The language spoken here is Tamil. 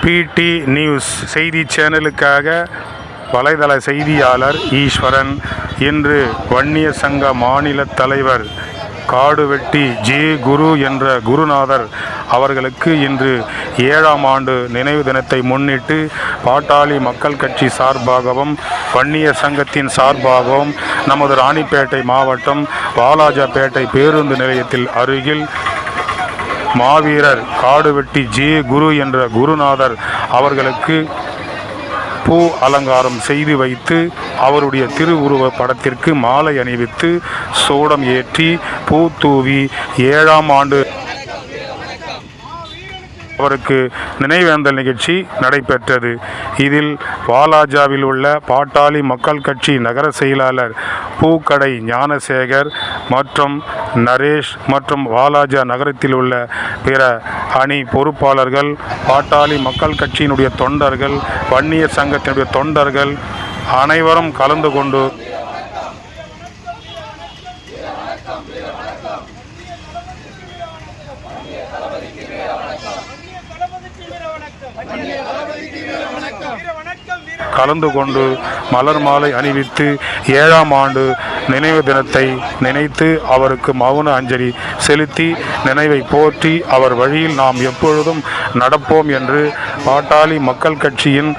பிடி நியூஸ் செய்தி சேனலுக்காக வலைதள செய்தியாளர் ஈஸ்வரன் இன்று வன்னிய சங்க மாநில தலைவர் காடுவெட்டி ஜே குரு என்ற குருநாதர் அவர்களுக்கு இன்று ஏழாம் ஆண்டு நினைவு தினத்தை முன்னிட்டு பாட்டாளி மக்கள் கட்சி சார்பாகவும் வன்னிய சங்கத்தின் சார்பாகவும் நமது ராணிப்பேட்டை மாவட்டம் வாலாஜாபேட்டை பேருந்து நிலையத்தில் அருகில் மாவீரர் காடுவெட்டி ஜே குரு என்ற குருநாதர் அவர்களுக்கு பூ அலங்காரம் செய்து வைத்து அவருடைய திருவுருவ படத்திற்கு மாலை அணிவித்து சூடம் ஏற்றி பூ தூவி ஏழாம் ஆண்டு அவருக்கு நினைவேந்தல் நிகழ்ச்சி நடைபெற்றது. இதில் வாலாஜாவில் உள்ள பாட்டாளி மக்கள் கட்சி நகர செயலாளர் பூக்கடை ஞானசேகர் மற்றும் நரேஷ் மற்றும் வாலாஜா நகரத்தில் உள்ள பிற அணி பொறுப்பாளர்கள் பாட்டாளி மக்கள் கட்சியினுடைய தொண்டர்கள் வன்னியர் சங்கத்தினுடைய தொண்டர்கள் அனைவரும் கலந்து கொண்டு கலந்து கொண்டு மலர் மாலை அணிவித்து ஏழாம் ஆண்டு நினைவு தினத்தை நினைத்து அவருக்கு மௌன அஞ்சலி செலுத்தி நினைவை போற்றி அவர் வழியில் நாம் எப்பொழுதும் நடப்போம் என்று பாட்டாளி மக்கள் கட்சியின்